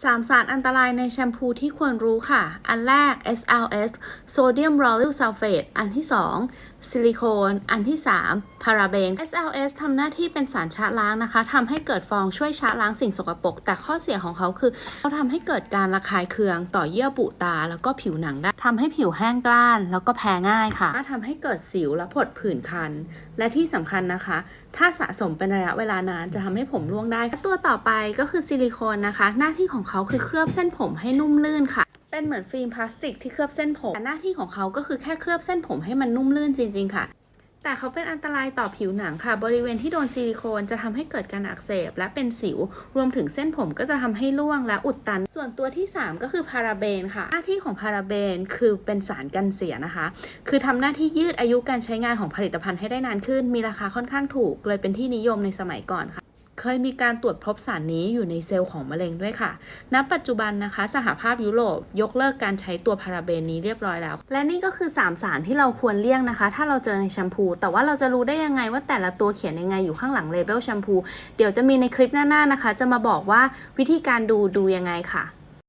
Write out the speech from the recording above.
3 สารอันตรายในแชมพูที่ควรรู้ค่ะ อันแรก SLS Sodium Lauryl Sulfate อันที่ 2 ซิลิโคน อันที่ 3 พาราเบน SLS ทำหน้าที่เป็นสารชะล้างนะคะทำให้เกิดฟองช่วยชะล้างสิ่งสกปรก แต่ข้อเสียของเขาคือเขาทำให้เกิดการระคายเคืองต่อเยื่อบุตา แล้วก็ผิวหนังได้ทำให้ผิวแห้งกร้าน แล้วก็แพ้ง่ายค่ะทำให้เกิดสิวและผดผื่นคัน และที่สำคัญนะคะ ถ้าสะสมเป็นระยะเวลานานจะทำให้ผมร่วงได้ ตัวต่อไปก็คือซิลิโคนนะคะ หน้าที่ของเขาคือเคลือบเส้นผมให้นุ่มลื่นค่ะ เป็นเหมือนฟิล์มพลาสติกที่เคลือบเส้นผมหน้าที่ของเขาก็คือแค่เคลือบเส้นผมให้มันนุ่มลื่นจริง ๆ ค่ะ แต่เขาเป็นอันตรายต่อผิวหนังค่ะ บริเวณที่โดนซิลิโคนจะทำให้เกิดการอักเสบ และเป็นสิว รวมถึงเส้นผมก็จะทำให้ร่วงและอุดตัน ส่วนตัวที่ 3 ก็คือพาราเบนค่ะ หน้าที่ของพาราเบนคือเป็นสารกันเสียนะคะ คือทำหน้าที่ยืดอายุการใช้งานของผลิตภัณฑ์ให้ได้นานขึ้น มีราคาค่อนข้างถูก เลยเป็นที่นิยมในสมัยก่อนค่ะ เคยมีการตรวจพบสารนี้อยู่ในเซลล์ของมะเร็งด้วยค่ะ ณ ปัจจุบันนะคะ สหภาพยุโรปยกเลิกการใช้ตัวพาราเบนนี้เรียบร้อยแล้ว และนี่ก็คือ 3 สารที่เราควรเลี่ยงนะคะ ถ้าเราเจอในแชมพู แต่ว่าเราจะรู้ได้ยังไงว่าแต่ละตัวเขียนยังไงอยู่ข้างหลังเลเบลแชมพู เดี๋ยวจะมีในคลิปหน้าๆนะคะ จะมาบอกว่าวิธีการดูดูยังไงค่ะ